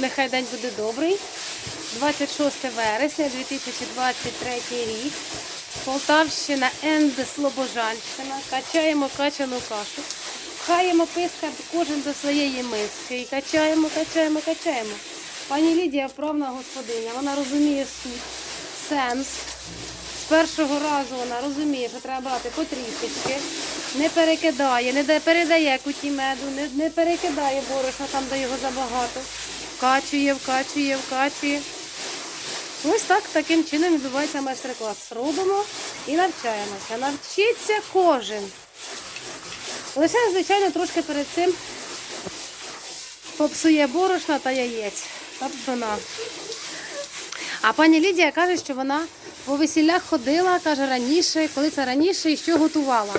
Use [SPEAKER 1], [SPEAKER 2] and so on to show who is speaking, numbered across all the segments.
[SPEAKER 1] Нехай день буде добрий. 26 вересня 2023 рік. Полтавщина Енд Слобожанщина. Качаємо качану кашу. Хаємо писка кожен до своєї миски. І качаємо, качаємо, качаємо. Пані Лідія вправна господиня, вона розуміє суть, сенс. З першого разу вона розуміє, що треба брати потрішечки, не перекидає, не передає куті меду, не, не перекидає борошна там, де його забагато. Вкачує, вкачує, вкачує. Ось так, таким чином відбувається майстер-клас. Робимо і навчаємося. Навчиться кожен. Лише, звичайно, трошки перед цим попсує борошна та яєць. Пшона. А пані Лідія каже, що вона по весіллях ходила, каже, раніше, коли це раніше і що готувала.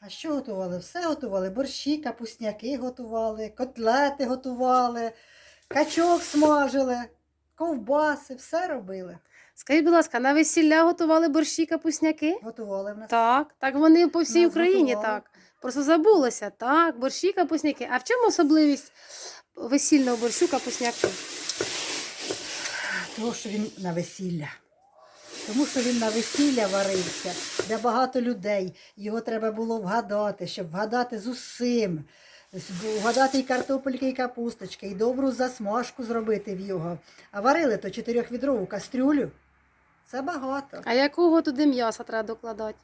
[SPEAKER 2] А що готували? Все готували. Борщі, капусняки готували, котлети готували, качок смажили, ковбаси, все робили.
[SPEAKER 1] Скажіть, будь ласка, на весілля готували борщі капусняки?
[SPEAKER 2] Готували в нас.
[SPEAKER 1] Так, так вони по всій
[SPEAKER 2] Нас
[SPEAKER 1] Україні
[SPEAKER 2] готували.
[SPEAKER 1] так. Просто забулося. Так, борщі капусняки. А в чому особливість весільного борщу капусняки?
[SPEAKER 2] Тому що він на весілля. Тому що він на весілля варився, де багато людей. Його треба було вгадати, щоб вгадати з усім. Вгадати і картопельки, і капусточки, і добру засмажку зробити в його. А варили то чотирьохвідрову кастрюлю. Це багато.
[SPEAKER 1] А якого туди м'яса треба докладати?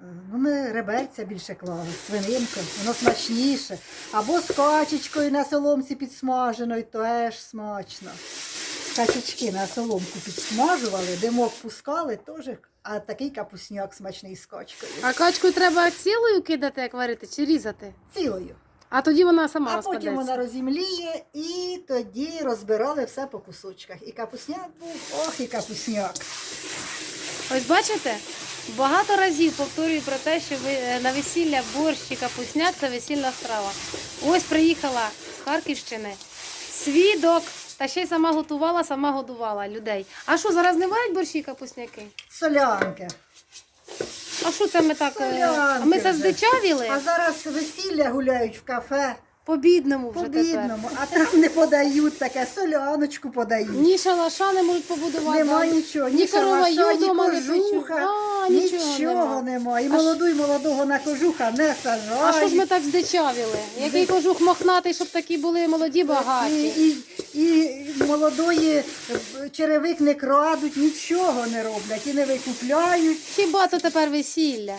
[SPEAKER 2] Е, Ну, ми реберця більше клали, свининку, воно смачніше. Або з качечкою на соломці підсмаженою, теж смачно. Качечки на соломку підсмажували, димок пускали, теж, а такий капусняк смачний з качкою.
[SPEAKER 1] А качку треба цілою кидати, як варити, чи різати?
[SPEAKER 2] Цілою.
[SPEAKER 1] А тоді вона сама
[SPEAKER 2] А потім вона розімліє і тоді розбирали все по кусочках. І капусняк був, ох, і капусняк.
[SPEAKER 1] Ось бачите? Багато разів повторюю про те, що ви е, на весілля борщ і капусняк це весільна страва. Ось приїхала з Харківщини. Свідок. Та ще й сама готувала, сама годувала людей. А що, зараз не варять борщі і капусняки?
[SPEAKER 2] Солянки.
[SPEAKER 1] А що це ми так? е,
[SPEAKER 2] Солянки
[SPEAKER 1] А ми
[SPEAKER 2] вже.
[SPEAKER 1] здичавіли?
[SPEAKER 2] А зараз весілля гуляють в кафе.
[SPEAKER 1] По бідному вже
[SPEAKER 2] По
[SPEAKER 1] тепер.
[SPEAKER 2] бідному, а там не подають таке, соляночку подають.
[SPEAKER 1] Ні шалаша не можуть побудувати.
[SPEAKER 2] Нема нічого, ні,
[SPEAKER 1] ні
[SPEAKER 2] шалаша, ні
[SPEAKER 1] дома не печуть.
[SPEAKER 2] кожуха,
[SPEAKER 1] А, нічого,
[SPEAKER 2] нічого
[SPEAKER 1] нема.
[SPEAKER 2] нема. І
[SPEAKER 1] А
[SPEAKER 2] молоду, і молодого на кожуха не сажають.
[SPEAKER 1] А що ж ми так здичавіли? Який кожух мохнатий, щоб такі були молоді багаті.
[SPEAKER 2] і, і молодої е, черевик не крадуть, нічого не роблять і не викупляють.
[SPEAKER 1] Хіба то тепер весілля?